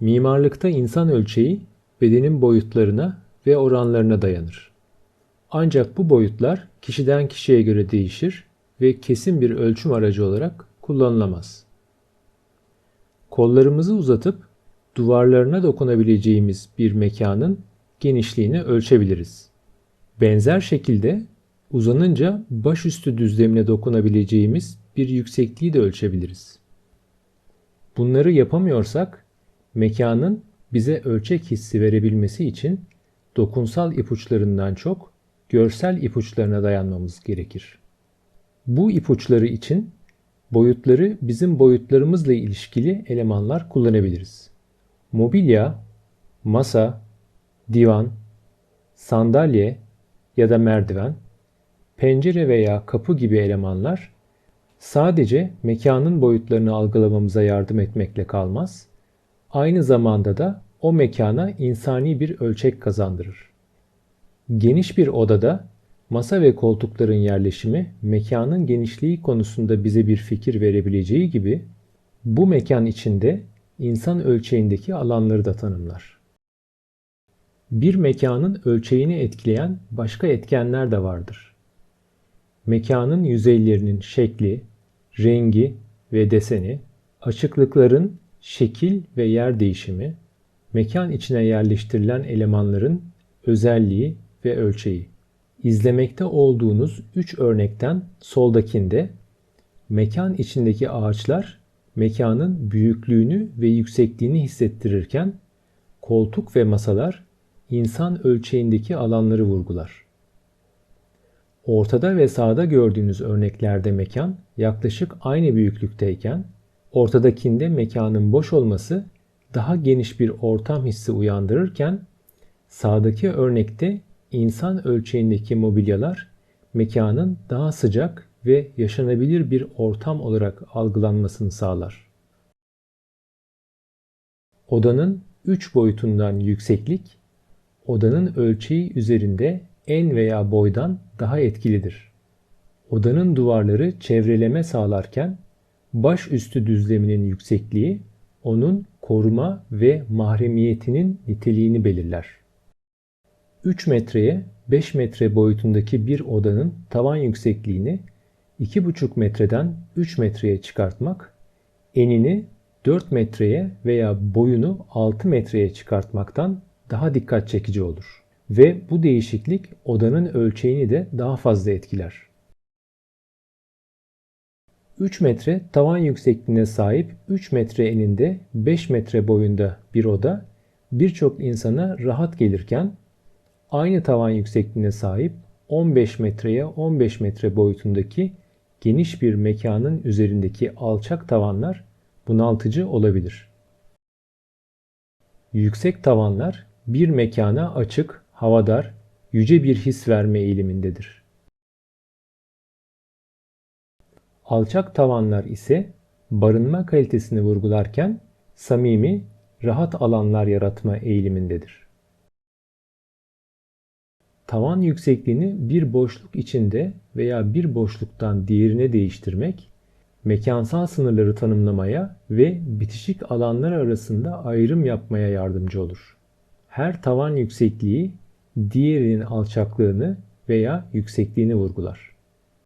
Mimarlıkta insan ölçeği bedenin boyutlarına ve oranlarına dayanır. Ancak bu boyutlar kişiden kişiye göre değişir ve kesin bir ölçüm aracı olarak kullanılamaz. Kollarımızı uzatıp duvarlarına dokunabileceğimiz bir mekanın genişliğini ölçebiliriz. Benzer şekilde uzanınca başüstü düzlemine dokunabileceğimiz bir yüksekliği de ölçebiliriz. Bunları yapamıyorsak mekanın bize ölçek hissi verebilmesi için dokunsal ipuçlarından çok görsel ipuçlarına dayanmamız gerekir. Bu ipuçları için boyutları bizim boyutlarımızla ilişkili elemanlar kullanabiliriz. Mobilya, masa, divan, sandalye ya da merdiven, pencere veya kapı gibi elemanlar sadece mekanın boyutlarını algılamamıza yardım etmekle kalmaz, aynı zamanda da o mekana insani bir ölçek kazandırır. Geniş bir odada masa ve koltukların yerleşimi mekanın genişliği konusunda bize bir fikir verebileceği gibi bu mekan içinde insan ölçeğindeki alanları da tanımlar. Bir mekanın ölçeğini etkileyen başka etkenler de vardır. Mekanın yüzeylerinin şekli, rengi ve deseni, açıklıkların şekil ve yer değişimi, mekan içine yerleştirilen elemanların özelliği ve ölçeği. İzlemekte olduğunuz üç örnekten soldakinde mekan içindeki ağaçlar mekanın büyüklüğünü ve yüksekliğini hissettirirken koltuk ve masalar insan ölçeğindeki alanları vurgular. Ortada ve sağda gördüğünüz örneklerde mekan yaklaşık aynı büyüklükteyken ortadakinde mekanın boş olması daha geniş bir ortam hissi uyandırırken sağdaki örnekte insan ölçeğindeki mobilyalar mekanın daha sıcak ve yaşanabilir bir ortam olarak algılanmasını sağlar. Odanın 3 boyutundan yükseklik, odanın ölçeği üzerinde en veya boydan daha etkilidir. Odanın duvarları çevreleme sağlarken baş üstü düzleminin yüksekliği onun koruma ve mahremiyetinin niteliğini belirler. 3 metreye 5 metre boyutundaki bir odanın tavan yüksekliğini 2,5 metreden 3 metreye çıkartmak, enini 4 metreye veya boyunu 6 metreye çıkartmaktan daha dikkat çekici olur. Ve bu değişiklik odanın ölçeğini de daha fazla etkiler. 3 metre tavan yüksekliğine sahip 3 metre eninde 5 metre boyunda bir oda birçok insana rahat gelirken aynı tavan yüksekliğine sahip 15 metreye 15 metre boyutundaki geniş bir mekanın üzerindeki alçak tavanlar bunaltıcı olabilir. Yüksek tavanlar bir mekana açık, havadar, yüce bir his verme eğilimindedir. Alçak tavanlar ise barınma kalitesini vurgularken samimi, rahat alanlar yaratma eğilimindedir. Tavan yüksekliğini bir boşluk içinde veya bir boşluktan diğerine değiştirmek, mekansal sınırları tanımlamaya ve bitişik alanlar arasında ayrım yapmaya yardımcı olur. Her tavan yüksekliği diğerinin alçaklığını veya yüksekliğini vurgular.